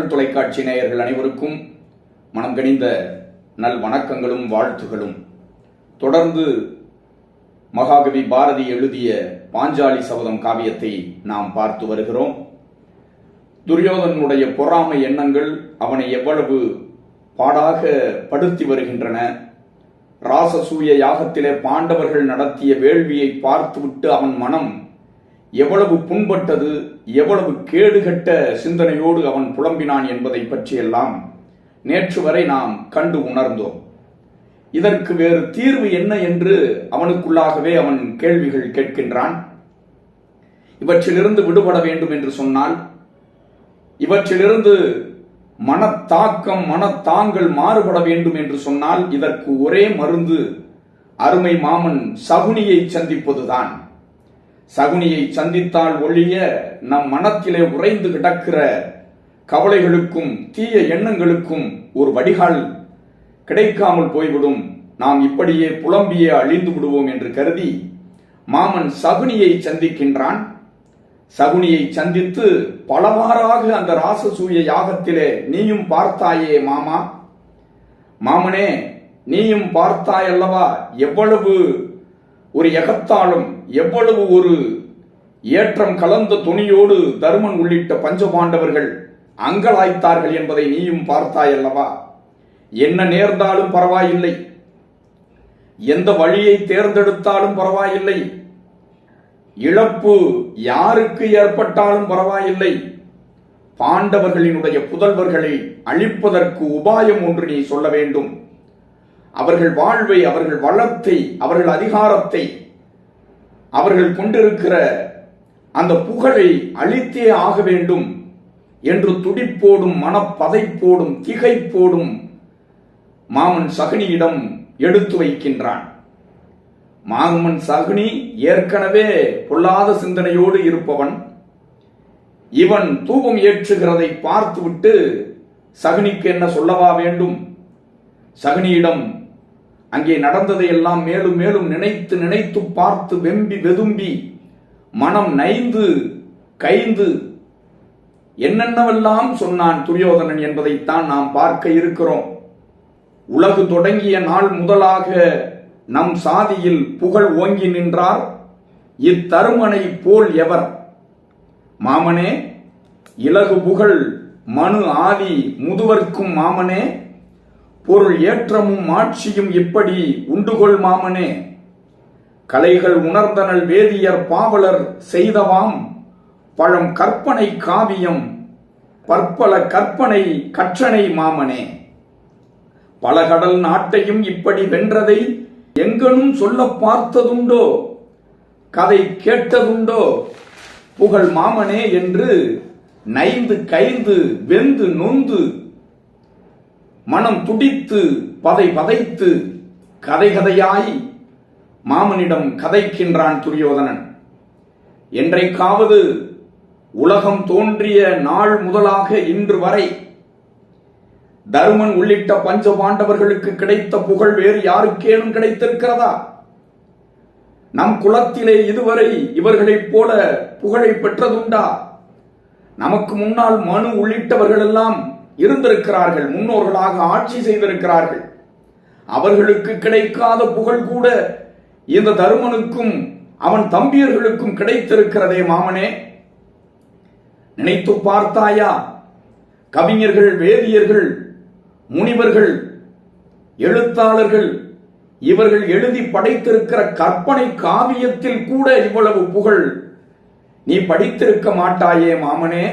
மக்கள் தொலைக்காட்சி நேயர்கள் அனைவருக்கும் மனம் கணிந்த நல் வணக்கங்களும் வாழ்த்துகளும். தொடர்ந்து மகாகவி பாரதி எழுதிய பாஞ்சாலி சபதம் காவியத்தை நாம் பார்த்து வருகிறோம். துரியோதனுடைய பொறாமை எண்ணங்கள் அவனை எவ்வளவு பாடாக படுத்தி வருகின்றன. ராசசூய யாகத்திலே பாண்டவர்கள் நடத்திய வேள்வியை பார்த்துவிட்டு அவன் மனம் எவ்வளவு புண்பட்டது எவ்வளவு கேடுகட்ட சிந்தனையோடு அவன் புலம்பினான் என்பதை பற்றியெல்லாம் நேற்று வரை நாம் கண்டு உணர்ந்தோம். இதற்கு வேறு தீர்வு என்ன என்று அவனுக்குள்ளாகவே அவன் கேள்விகள் கேட்கின்றான். இவற்றிலிருந்து விடுபட வேண்டும் என்று சொன்னால் இவற்றிலிருந்து மனத்தாக்கம் மனத்தாங்கள் மாறுபட வேண்டும் என்று சொன்னால் இதற்கு ஒரே மருந்து அருமை மாமன் சகுனியை சந்திப்பதுதான். சகுனியை சந்தித்தால் ஒழிய நம் மனத்திலே உறைந்து கிடக்கிற கவலைகளுக்கும் தீய எண்ணங்களுக்கும் ஒரு வடிகால் கிடைக்காமல் போய்விடும். நாம் இப்படியே புலம்பியே அழிந்து விடுவோம் என்று கருதி மாமன் சகுனியை சந்திக்கின்றான். சகுனியை சந்தித்து பலவாறாக அந்த ராசசூய யாகத்திலே நீயும் பார்த்தாயே மாமா. மாமனே நீயும் பார்த்தாயல்லவா? எவ்வளவு ஒரு எகத்தாலும் எவ்வளவு ஒரு ஏற்றம் கலந்த துணியோடு தருமன் உள்ளிட்ட பஞ்சபாண்டவர்கள் அங்கலாய்த்தார்கள் என்பதை நீயும் பார்த்தாயல்லவா என்ன நேர்ந்தாலும் பரவாயில்லை. எந்த வழியை தேர்ந்தெடுத்தாலும் பரவாயில்லை. இழப்பு யாருக்கு ஏற்பட்டாலும் பரவாயில்லை. பாண்டவர்களினுடைய புதல்வர்களை அழிப்பதற்கு உபாயம் ஒன்று நீ சொல்ல வேண்டும். அவர்கள் வாழ்வை அவர்கள் வளத்தை அவர்கள் அதிகாரத்தை அவர்கள் கொண்டிருக்கிற அந்த புகழை அழித்தே ஆக வேண்டும் என்று துடிப்போடும் மனப்பதைப்போடும் திகைப்போடும் மாமன் சகுனியிடம் எடுத்து வைக்கின்றான். மாமன் சகுனி ஏற்கனவே பொல்லாத சிந்தனையோடு இருப்பவன். இவன் தூபம் ஏற்றுகிறதை பார்த்துவிட்டு சகுனிக்கு என்ன சொல்லவா வேண்டும்? சகுனியிடம் அங்கே நடந்ததை எல்லாம் மேலும் மேலும் நினைத்து நினைத்து பார்த்து வெம்பி வெதும்பி மனம் நைந்து கைந்து என்னென்னவெல்லாம் சொன்னான் துரியோதனன் என்பதைத்தான் நாம் பார்க்க இருக்கிறோம். உலகு தொடங்கிய நாள் முதலாக நம் சாதியில் புகழ் ஓங்கி நின்றார். இத்தருமனை போல் எவர்? மாமனே இலகு புகழ் மனு ஆதி முதுவர்க்கும் மாமனே பொருள் ஏற்றமும் ஆட்சியும் இப்படி உண்டுகொள் மாமனே? கலைகள் உணர்ந்தனல் வேதியர் பாவலர் செய்தவாம். பழம் கற்பனை காவியம் பற்பல கற்பனை கற்றனை மாமனே. பல கடல் நாட்டையும் இப்படி வென்றதை எங்கனும் சொல்ல பார்த்ததுண்டோ? கதை கேட்டதுண்டோ? புகழ் மாமனே என்று நைந்து கைந்து வெந்து நொந்து மனம் துடித்து பதை பதைத்து கதை கதையாய் மாமனிடம் கதைக்கின்றான் துரியோதனன். என்றைக்காவது உலகம் தோன்றிய நாள் முதலாக இன்று வரை தருமன் உள்ளிட்ட பஞ்ச பாண்டவர்களுக்கு கிடைத்த புகழ் வேறு யாருக்கேனும் கிடைத்திருக்கிறதா? நம் குலத்திலே இதுவரை இவர்களைப் போல புகழை பெற்றதுண்டா? நமக்கு முன்னால் மனு உள்ளிட்டவர்கள் எல்லாம் இருந்திருக்கிறார்கள் முன்னோர்களாக ஆட்சி செய்திருக்கிறார்கள். அவர்களுக்கு கிடைக்காத புகழ் கூட இந்த தருமனுக்கும் அவன் தம்பியர்களுக்கும் கிடைத்திருக்கிறதே மாமனே. நினைத்து பார்த்தாயா? கவிஞர்கள் வேதியர்கள் முனிவர்கள் எழுத்தாளர்கள் இவர்கள் எழுதி படைத்திருக்கிற கற்பனை காவியத்தில் கூட இவ்வளவு புகழ் நீ படித்திருக்க மாட்டாயே மாமனே.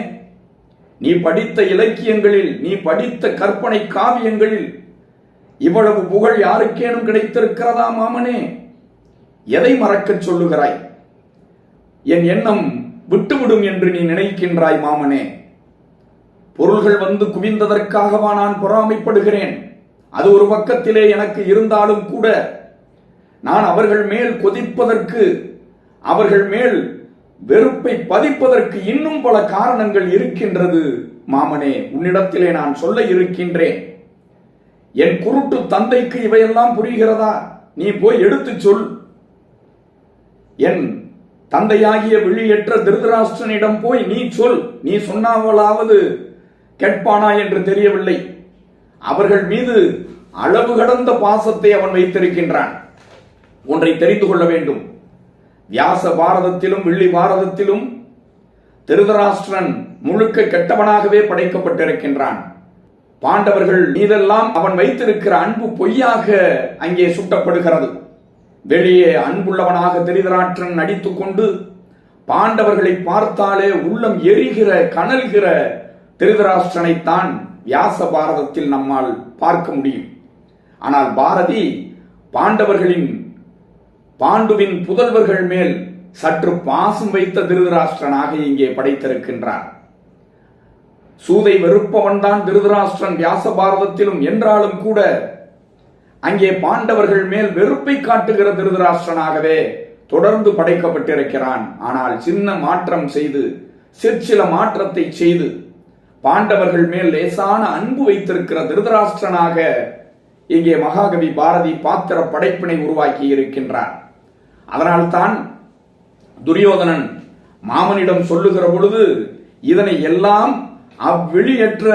நீ படித்த இலக்கியங்களில் நீ படித்த கற்பனை காவியங்களில் இவ்வளவு புகழ் யாருக்கேனும் கிடைத்திருக்கிறதா மாமனே? எதை மறக்கச் சொல்லுகிறாய்? என் எண்ணம் விட்டுவிடும் என்று நீ நினைக்கின்றாய் மாமனே. பொருள்கள் வந்து குவிந்ததற்காகவா நான் பொறாமைப்படுகிறேன்? அது ஒரு பக்கத்திலே எனக்கு இருந்தாலும் கூட நான் அவர்கள் மேல் கொதிப்பதற்கு அவர்கள் மேல் வெறுப்பை பதிப்பதற்கு இன்னும் பல காரணங்கள் இருக்கின்றது. மாமனே உன்னிடத்திலே நான் சொல்ல இருக்கின்றேன். என் குருட்டு தந்தைக்கு இவையெல்லாம் புரிகிறதா? நீ போய் எடுத்துச் சொல். என் தந்தையாகிய விழியற்ற திருதராஷ்டிரனிடம் போய் நீ சொல். நீ சொன்னாவலாவது கேட்பானா என்று தெரியவில்லை. அவர்கள் மீது அளவு கடந்த பாசத்தை அவன் வைத்திருக்கின்றான். ஒன்றை தெரிந்து கொள்ள வேண்டும். வியாச பாரதத்திலும் வெள்ளி பாரதத்திலும் திருதராஷ்டிரன் முழுக்க கெட்டவனாகவே படைக்கப்பட்டிருக்கின்றான். பாண்டவர்கள் மீதெல்லாம் அவன் வைத்திருக்கிற அன்பு பொய்யாக அங்கே சுட்டப்படுகிறது. வெளியே அன்புள்ளவனாக திருதராஷ்டிரன் நடித்துக் கொண்டு பாண்டவர்களை பார்த்தாலே உள்ளம் எரிகிற கனல்கிற திருதராஷ்டிரனைத்தான் வியாச பாரதத்தில் நம்மால் பார்க்க முடியும். ஆனால் பாரதி பாண்டவர்களின் பாண்டுவின் புதல்வர்கள் மேல் சற்று பாசம் வைத்த திருதராஷ்டிரனாக இங்கே படைத்திருக்கின்றார். சூதை வெறுப்பவன்தான் திருதராஷ்டிரன் வியாச பாரதத்திலும் என்றாலும் கூட அங்கே பாண்டவர்கள் மேல் வெறுப்பை காட்டுகிற திருதராஷ்டிரனாகவே தொடர்ந்து படைக்கப்பட்டிருக்கிறான். ஆனால் சின்ன மாற்றம் செய்து சிற்சில மாற்றத்தை செய்து பாண்டவர்கள் மேல் லேசான அன்பு வைத்திருக்கிற திருதராஷ்டிரனாக இங்கே மகாகவி பாரதி பாத்திர படைப்பினை உருவாக்கி இருக்கின்றார். அதனால்தான் துரியோதனன் மாமனிடம் சொல்லுகிற பொழுது இதனை எல்லாம் அவ்வெளியற்ற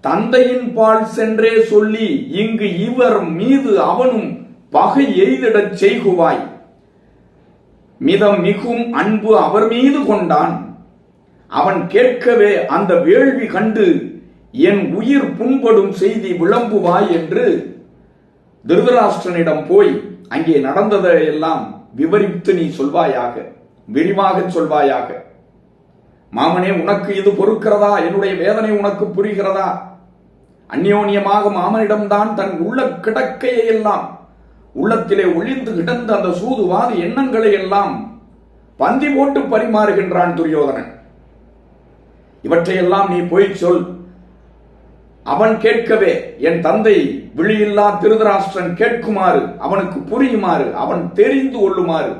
தந்தையின் பால் சென்றே சொல்லி இங்கு இவர் மீது அவனும் பகை எய்திடச் செய்குவாய். மிதம் மிகும் அன்பு அவர் மீது கொண்டான். அவன் கேட்கவே அந்த வேள்வி கண்டு என் உயிர் புண்படும் செய்தி விளம்புவாய் என்று திருதராஷ்டிரனிடம் போய் அங்கே நடந்ததையெல்லாம் விவரித்து நீ சொல்வாயாக விரிவாக சொல்வாயாக. மாமனே உனக்கு இது பொறுக்கிறதா? என்னுடைய வேதனை உனக்கு புரிகிறதா? அந்யோன்யமாக மாமனிடம்தான் தன் உள்ள கிடக்கையை எல்லாம் உள்ளத்திலே ஒளிந்து கிடந்த அந்த சூதுவாது எண்ணங்களை எல்லாம் பந்தி போட்டு பரிமாறுகின்றான் துரியோதனன். இவற்றையெல்லாம் நீ போய் சொல். அவன் கேட்கவே என் தந்தை விழியில்லா திருதராஷ்டிரன் கேட்குமாறு அவனுக்கு புரியுமாறு அவன் தெரிந்து கொள்ளுமாறு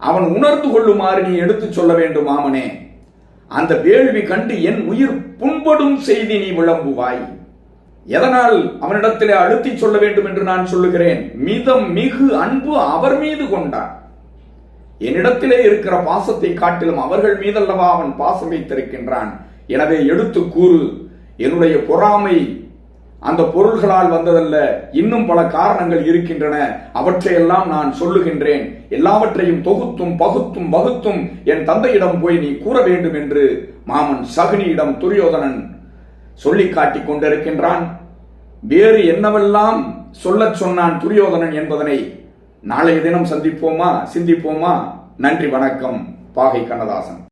அவன் உணர்ந்து கொள்ளுமாறு நீ எடுத்துச் சொல்ல வேண்டும் ஆமனே அந்த வேள்வி கண்டு என் உயிர் புண்படும் செய்தி நீ விளம்புவாய். எதனால் அவனிடத்திலே அழுத்தி சொல்ல வேண்டும் என்று நான் சொல்லுகிறேன்? மிதம் மிகு அன்பு அவர் மீது கொண்டான். என்னிடத்திலே இருக்கிற பாசத்தை காட்டிலும் அவர்கள் மீதல்லவா அவன் பாசம் வைத்திருக்கின்றான். எனவே எடுத்து கூறு என்னுடைய பொறாமை அந்த பொருள்களால் வந்ததல்ல. இன்னும் பல காரணங்கள் இருக்கின்றன. அவற்றையெல்லாம் நான் சொல்லுகின்றேன். எல்லாவற்றையும் தொகுத்தும் பகுத்தும் வகுத்தும் என் தந்தையிடம் போய் நீ கூற வேண்டும் என்று மாமன் சகுனியிடம் துரியோதனன் சொல்லி காட்டிக் கொண்டிருக்கின்றான். வேறு என்னவெல்லாம் சொல்லச் சொன்னான் துரியோதனன் என்பதனை நாளைய தினம் சந்திப்போமா சிந்திப்போமா? நன்றி வணக்கம் பாகை கண்ணதாசன்.